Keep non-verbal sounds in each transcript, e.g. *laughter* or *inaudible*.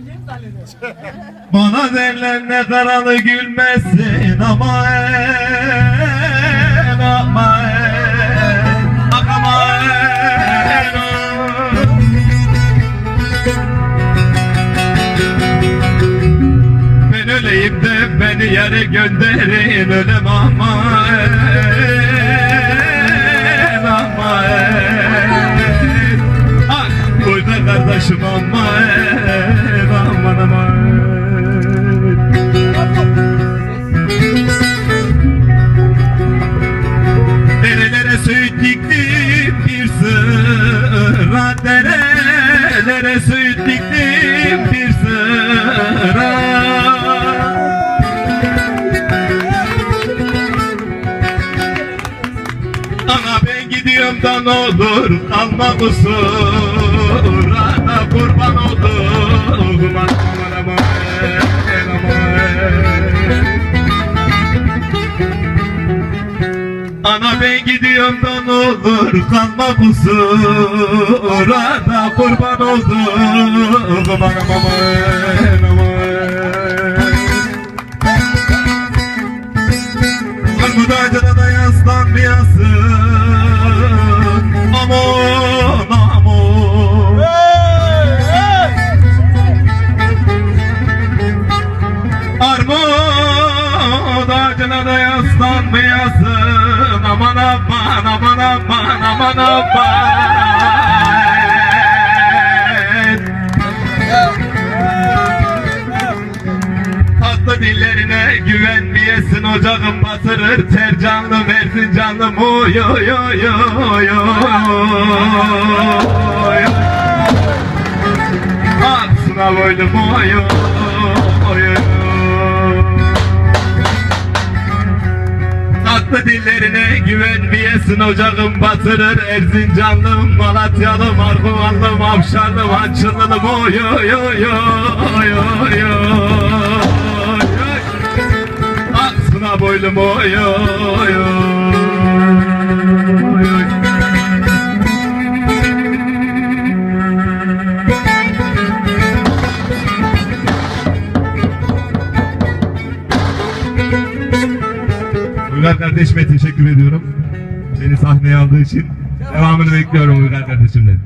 *laughs* Bana derler ne karalı gülmesin ama en ama en ama en Ben öleyim de beni yere gönderin ölem ama en ama en. Ah burada kardeşim ama en Derelere söğüt diktim bir sıra. Ana ben gidiyorum da ne olur alma kusura Ana ben gidiyorum da ne olur kalma kusura da kurban oldum aman aman aman ağacına da yaslanmayasın Aman Armut ağacına da yaslanmayasın aman aman aman aman Tatlı dillerine güvenmeyesin ocağın batırır. Ter canlı versin canım oy oy oy oy oy. Aksına boylum oy oy oy Tatlı dillerine güvenmeyesin ocağın batırır. Erzincanlım, Malatyalım, Arguvanlım, Avşarlım, Hançırlım oy oy oy oy oy oy Aksına boylum oy oy oy oy Uygar kardeşime teşekkür ediyorum. Beni sahneye aldığı için. Devamını bekliyorum Uygar kardeşimden.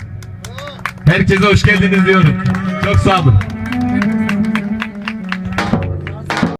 Herkese hoş geldiniz diyorum. Çok sağ olun.